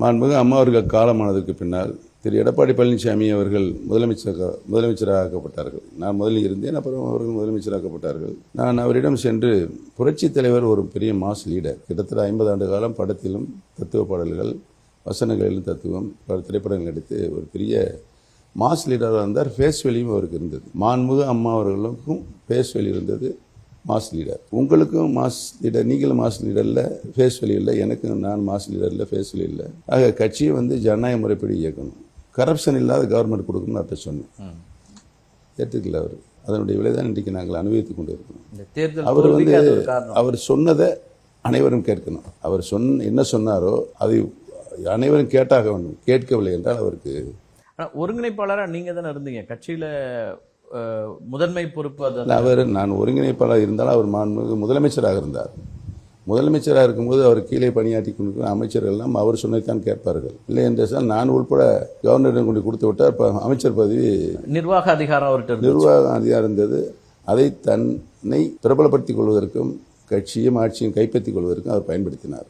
மாண்புமிகு அம்மா அவர்கள் காலமானதற்கு பின்னால் திரு எடப்பாடி பழனிசாமி அவர்கள் முதலமைச்சர் முதலமைச்சராக்கப்பட்டார்கள். நான் முதலில் இருந்தேன் அப்புறம் அவர்கள் முதலமைச்சராக்கப்பட்டார்கள். நான் அவரிடம் சென்று புரட்சித் தலைவர் ஒரு பெரிய மாஸ் லீடர். கிட்டத்தட்ட ஐம்பது ஆண்டு காலம் படத்திலும் தத்துவ பாடல்கள் வசனங்களிலும் தத்துவம் பல திரைப்படங்கள் நடித்து ஒரு பெரிய மாஸ் லீடராக இருந்தார். ஃபேஸ் வேல்யூம் அவருக்கு இருந்தது. மாண்புமிகு அம்மா அவர்களுக்கும் ஃபேஸ் வேல்யூ இருந்தது. மாஸ் லீடர் உங்களுக்கும் மாஸ் லீடர் நீங்களும் மாஸ் லீடரில் ஃபேஸ் வேல்யூ இல்லை எனக்கும் நான் மாஸ் லீடரில் ஃபேஸ் வேல்யூ இல்லை. ஆக கட்சியை வந்து ஜனநாயக முறைப்படி இயக்கணும். கரப்ஷன் இல்லாத கவர்மெண்ட் கொடுக்கணும்னு அவர்கிட்ட சொன்னேன். ஏற்றுக்கல அவர். அதனுடைய விளைதான் இன்றைக்கு நாங்கள் அனுபவித்துக் கொண்டு இருக்கிறோம் அவர் வந்து அவர் சொன்னதை அனைவரும் கேட்கணும். அவர் சொன்ன என்ன சொன்னாரோ அதை அனைவரும் கேட்டாக வேண்டும். கேட்கவில்லை என்றால் அவருக்கு ஆனா ஒருங்கிணைப்பாளரா நீங்க தானே இருந்தீங்க. கட்சியில முதன்மை பொறுப்பு அது அவர் நான் ஒருங்கிணைப்பாளர் இருந்தாலும் அவர் மாண்புமிகு முதலமைச்சராக இருந்தார். முதலமைச்சராக இருக்கும்போது அவர் கீழே பணியாற்றி கொண்டிருக்கிற அமைச்சர்கள் எல்லாம் அவர் சொன்னதைத்தான் கேட்பார்கள். இல்லை என்று சொன்னால் நான் உட்பட கவர்னரிடம் கொண்டு கொடுத்து விட்டார். இப்போ அமைச்சர் பதவி நிர்வாக அதிகாரம் அவர்கிட்ட நிர்வாக அதிகாரம் இருந்தது. அதை தன்னை பிரபலப்படுத்திக் கொள்வதற்கும் கட்சியும் ஆட்சியும் கைப்பற்றிக் கொள்வதற்கும் அவர் பயன்படுத்தினார்.